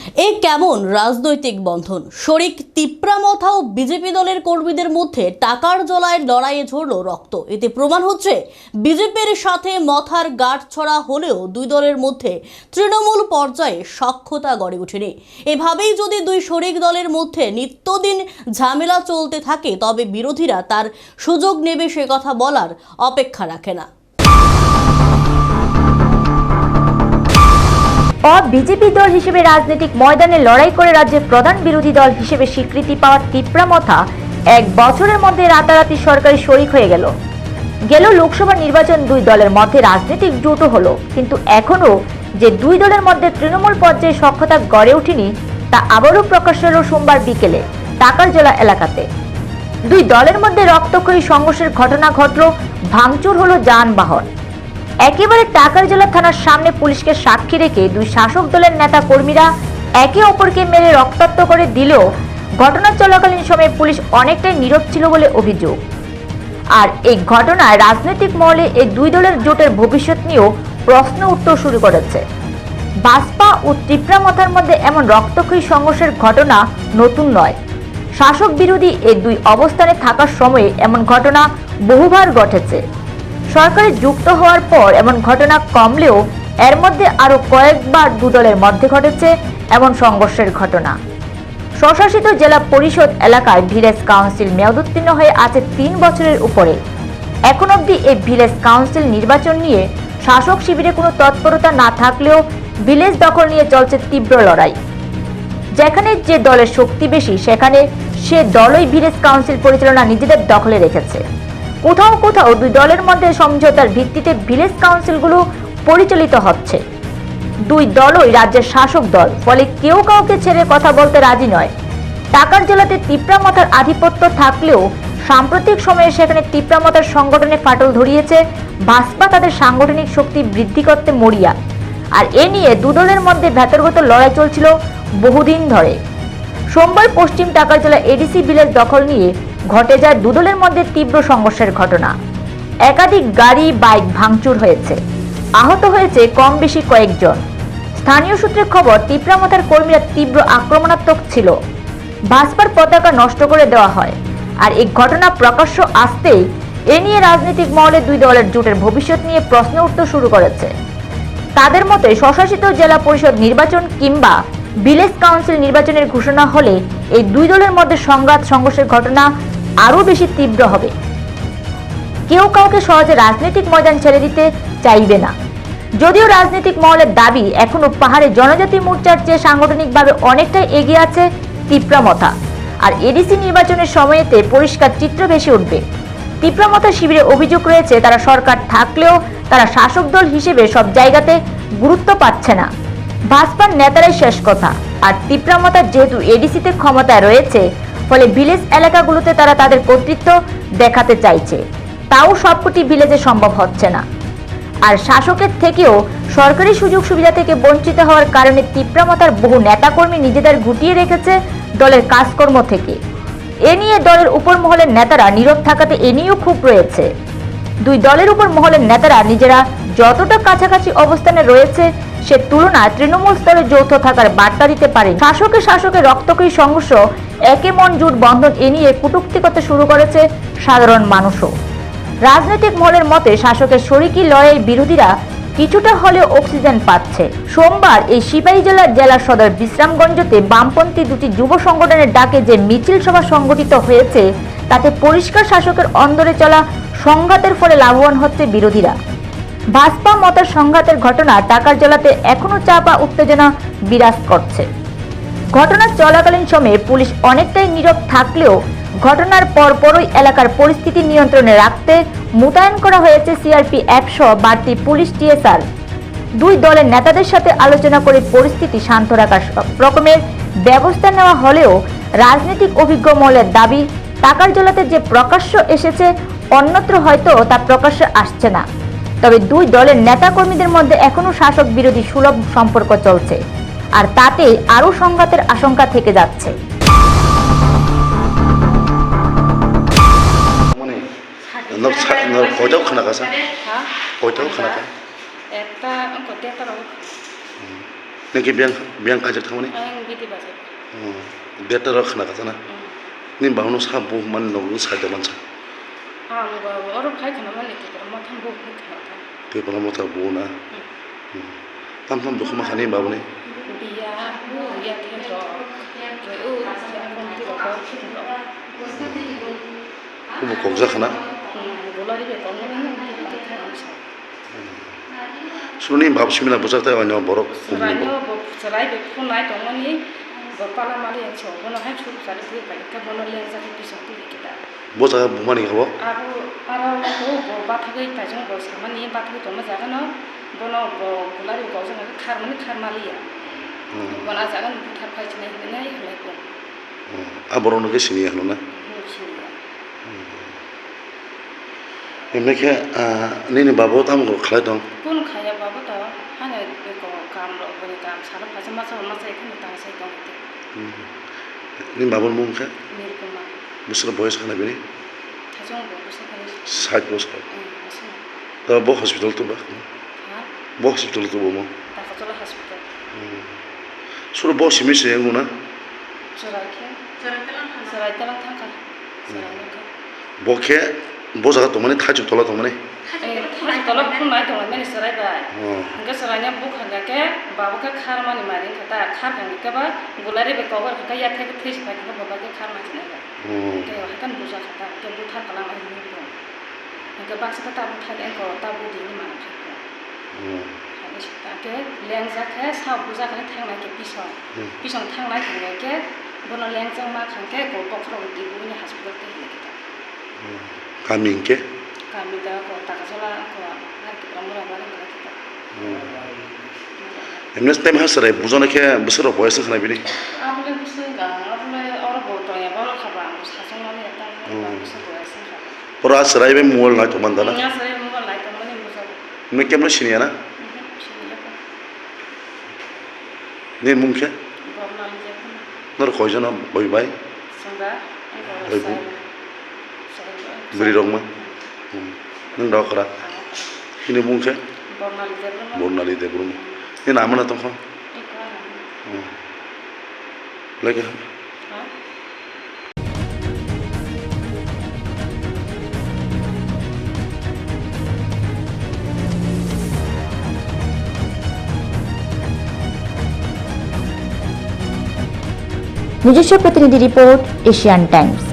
এ কেমন রাজনৈতিক বন্ধন? শরিক তিপ্রামথা ও বিজেপি দলের কর্মীদের মধ্যে টাকার জলায় লড়াইয়ে ঝরল রক্ত। এতে প্রমাণ হচ্ছে, বিজেপির সাথে মথার গাঁট ছড়া হলেও দুই দলের মধ্যে তৃণমূল পর্যায়ে সক্ষতা গড়ে ওঠেনি। এভাবেই যদি দুই শরিক দলের মধ্যে নিত্যদিন ঝামেলা চলতে থাকে, তবে বিরোধীরা তার সুযোগ নেবে সে কথা বলার অপেক্ষা রাখে না। অ বিজেপি দল হিসেবে রাজনৈতিক ময়দানে লড়াই করে রাজ্যের প্রধান বিরোধী দল হিসেবে স্বীকৃতি পাওয়া তিপ্রামথা এক বছরের মধ্যে রাতারাতি সরকারি শরিক হয়ে গেল। গেল লোকসভা নির্বাচন দুই দলের মধ্যে রাজনৈতিক জোটও হলো, কিন্তু এখনও যে দুই দলের মধ্যে তৃণমূল পর্যায়ে সক্ষতা গড়ে ওঠেনি, তা আবারও প্রকাশ হলো সোমবার বিকেলে টাকারজলা এলাকাতে। দুই দলের মধ্যে রক্তক্ষয়ী সংঘর্ষের ঘটনা ঘটল, ভাঙচুর হলো যানবাহন। একেবারে টাকারজলা থানার সামনে পুলিশকে সাক্ষী রেখে দুই শাসক দলের নেতা কর্মীরা একে অপরকে মেরে রক্তাক্ত করে দিলেও ঘটনা চলাকালীন সময়ে পুলিশ অনেকটাই নীরব ছিল বলে অভিযোগ। আর এই ঘটনায় রাজনৈতিক মহলে এই দুই দলের জোটের ভবিষ্যৎ নিয়েও প্রশ্ন উঠতে শুরু করেছে। বাসপা ও ত্রিপুরামথার মধ্যে এমন রক্তক্ষয়ী সংঘর্ষের ঘটনা নতুন নয়। শাসক বিরোধী এই দুই অবস্থানে থাকার সময়ে এমন ঘটনা বহুবার ঘটেছে। সরকারে যুক্ত হওয়ার পর এমন ঘটনা কমলেও এর মধ্যে আরও কয়েকবার দু দলের মধ্যে ঘটেছে এমন সংঘর্ষের ঘটনা। স্বশাসিত জেলা পরিষদ এলাকায় ভিলেজ কাউন্সিল মেয়াদোত্তীর্ণ হয়ে আছে তিন বছরের উপরে। এখন অবধি এই ভিলেজ কাউন্সিল নির্বাচন নিয়ে শাসক শিবিরে কোনো তৎপরতা না থাকলেও ভিলেজ দখল নিয়ে চলছে তীব্র লড়াই। যেখানে যে দলের শক্তি বেশি, সেখানে সে দলই ভিলেজ কাউন্সিল পরিচালনা নিজেদের দখলে রেখেছে। কোথাও কোথাও দুই দলের মধ্যে সমঝোতার ভিত্তিতে ভিলেজ কাউন্সিলগুলো পরিচালিত হচ্ছে। দুই দলই রাজ্যের শাসক দল, ফলে কেউ কাউকে ছেড়ে কথা বলতে রাজি নয়। টাকার জেলাতে তিপ্রামতার আধিপত্য থাকলেও সাম্প্রতিক সময়ে সেখানে তিপ্রামতার সংগঠনে ফাটল ধরিয়েছে, ভাসপা তাদের সাংগঠনিক শক্তি বৃদ্ধি করতে মরিয়া। আর এ নিয়ে দুদলের মধ্যে ভেতরগত লড়াই চলছিল বহুদিন ধরে। সোমবার পশ্চিম টাকার জেলা এডিসি বিলের দখল নিয়ে ঘটে যায় দুদলের মধ্যে তীব্র সংঘর্ষের ঘটনা। একাধিক গাড়ি, বাইক ভাঙচুর হয়েছে। আহত হয়েছে কম বেশি কয়েকজন। স্থানীয় সূত্রে খবর তিপ্রামথার কর্মীরা তীব্র আক্রমণাত্মক ছিল। ভাসপার পতাকা নষ্ট করে দেওয়া হয়। আর এই ঘটনা প্রকাশ্য আসতেই এ নিয়ে রাজনৈতিক মহলে দুই দলের জোটের ভবিষ্যৎ নিয়ে প্রশ্ন উঠতে শুরু করেছে। তাদের মতে, স্বশাসিত জেলা পরিষদ নির্বাচন কিংবা ভিলেজ কাউন্সিল নির্বাচনের ঘোষণা হলে এই দুই দলের মধ্যে সংঘাত, সংঘর্ষের ঘটনা আরও বেশি তীব্র হবে। কেউ কাউকে সহজে রাজনৈতিক ময়দান ছেড়ে দিতে চাইবে না। যদিও রাজনৈতিক মহলের দাবি এখনও পাহাড়ে জনজাতি মোর্চার চেয়ে সাংগঠনিকভাবে অনেকটাই এগিয়ে আছে তিপ্রামথা। আর এডিসি নির্বাচনের সময়েতে পরিষ্কার চিত্র ভেসে উঠবে। তিপ্রামথা শিবিরে অভিযোগ রয়েছে, তারা সরকার থাকলেও তারা শাসক দল হিসেবে সব জায়গাতে গুরুত্ব পাচ্ছে না। ভাজপার নেতারাই শেষ কথা। আর তিপ্রামতা যেহেতু এডিসিতে ক্ষমতায় রয়েছে ফলে ভিলেজ এলাকাগুলোতে তারা তাদের কর্তৃত্ব দেখাতে চাইছে। তাও সবকটি ভিলেজে সম্ভব হচ্ছে না। আর শাসকের থেকেও সরকারি সুযোগ সুবিধা থেকে বঞ্চিত হওয়ার কারণে তিপ্রামতার বহু নেতাকর্মী নিজেদের গুটিয়ে রেখেছে দলের কাজকর্ম থেকে। এ নিয়ে দলের উপর মহলের নেতারা নীরব থাকাতে এ নিয়েও খুব রয়েছে। দুই দলের উপর মহলের নেতারা নিজেরা যতটা কাছাকাছি অবস্থানে রয়েছে সে তুলনায় তৃণমূল স্তরে যৌথ থাকার বার্তা দিতে পারে শাসকে শাসকের রক্তকরী সংঘর্ষ, একে মন জুট বন্ধন এ নিয়ে কটূক্তি করতে শুরু করেছে সাধারণ মানুষও। রাজনৈতিক মহলের মতে শাসকের শরিকি লড়াই বিরোধীরা কিছুটা হলেও অক্সিজেন পাচ্ছে। সোমবার এই সিপাহী জেলার জেলা সদর বিশ্রামগঞ্জতে বামপন্থী দুটি যুব সংগঠনের ডাকে যে মিছিল সভা সংগঠিত হয়েছে, তাতে পরিষ্কার শাসকের অন্দরে চলা সংঘাতের ফলে লাভবান হচ্ছে বিরোধীরা। ভাজপা মতের সংঘাতের ঘটনা টাকার জেলাতে এখনও চাপা উত্তেজনা বিরাজ করছে। ঘটনা চলাকালীন সময়ে পুলিশ অনেকটাই নীরব থাকলেও ঘটনার পরপরই এলাকার পরিস্থিতি নিয়ন্ত্রণে রাখতে মোতায়েন করা হয়েছে সিআরপি একশো বাড়তি পুলিশ টিএসআর। দুই দলের নেতাদের সাথে আলোচনা করে পরিস্থিতি শান্ত রাখার রকমের ব্যবস্থা নেওয়া হলেও রাজনৈতিক অভিজ্ঞ মহলের দাবি টাকার জলাতে যে প্রকাশ্য এসেছে, অন্যত্র হয়তো তা প্রকাশ্যে আসছে না। তবে দুই দলের নেতাকর্মীদের মধ্যে এখনও শাসক বিরোধী সুলভ সম্পর্ক চলছে আর তাতে আরও সংঘাতের আশঙ্কা থেকে যাচ্ছে। কয়টাও খানা নাকি না? বহু মান সাহায্য মানুষ मानसा आं बाबा अरब खाय खाना माने तिकर मथाम बु खाना पेपाला मथा बुना ताम ताम दुखु माखानि बावने बिया बु या थे रो के उ कोन ति रो को फिन रो कुबु कगजा खाना गोलारि बे कोन ने बिदि खाना सा सुनि बाप सिमिना बुजाता अन्य बरक सराइनो बु सराइ बे फोन नाय दं माने बपाला माले छ बनो हाय छु सारे बु पाइ का बनो ले जा bozaga bumani gabo abu ara ko bo bathagai tajung bo samani bathagai toma jaga no bono bo kulari ko jaga kharmani kharmalia bona jaga no thar phai chine hinai hinai ko aborono ke sini hlo na এমনি কে নিনি বাবু তাম গো খলাই দং কোন খায়া বাবু তো হানে কো কাম র কাম সারা ফাজা মাছ মাছ এখানে তাম সাই দং 네 마음을 뭔가? 무슨 보여서 하나 보니? 사이 보여서. 나뭐 hospital 또 봐. 뭐 hospital 또 보면. 나 가져라 hospital. 서로 뭐 심해서 행구나? 저렇게. 저렇게랑 저렇게랑 타가. 저렇게. 뭐게 뭐 자가 또 뭐네 타지 돌아 또 뭐네. ai thang tolak phun mai tong mai sarai bai hingga sarai nya buk hanga ke babu ka khar mani mari khata khar hanga ke ba gulari be cover ka ya thek this pa ka baba ke khar mani na ke ha kan buja khata ke bu thar kala mai ni ko hingga bak sa ta bu thar en ko ta bu di ni ma thak ko তাকে লেংজাকে সাউ বুজাখানে থাংনাকে পিছন পিছন থাংনাই থাংনাকে বনো লেংজাং মা খাংকে গল্প খরম দিবুনি হাসপাতাল গামিকে mitä joko takasola ko harkipramura bare kita Emnes tem hasare buzona ke busro voices na bini Amle busenga amle or boto ya bolo khaba bus khasona me ta पर आज सराय में मोल ना तो बंदा ना मैं क्या मैं शिनिया ना नहीं मुंखे नर खोजना भाई भाई भाई बु बुरी Beri rumah. मुंखे Bornal je kun बरनाली दे ब्रुम नि नामना तो खा लगे নিজস্ব প্রতিনিধি রিপোর্ট এশিয়ান টাইমস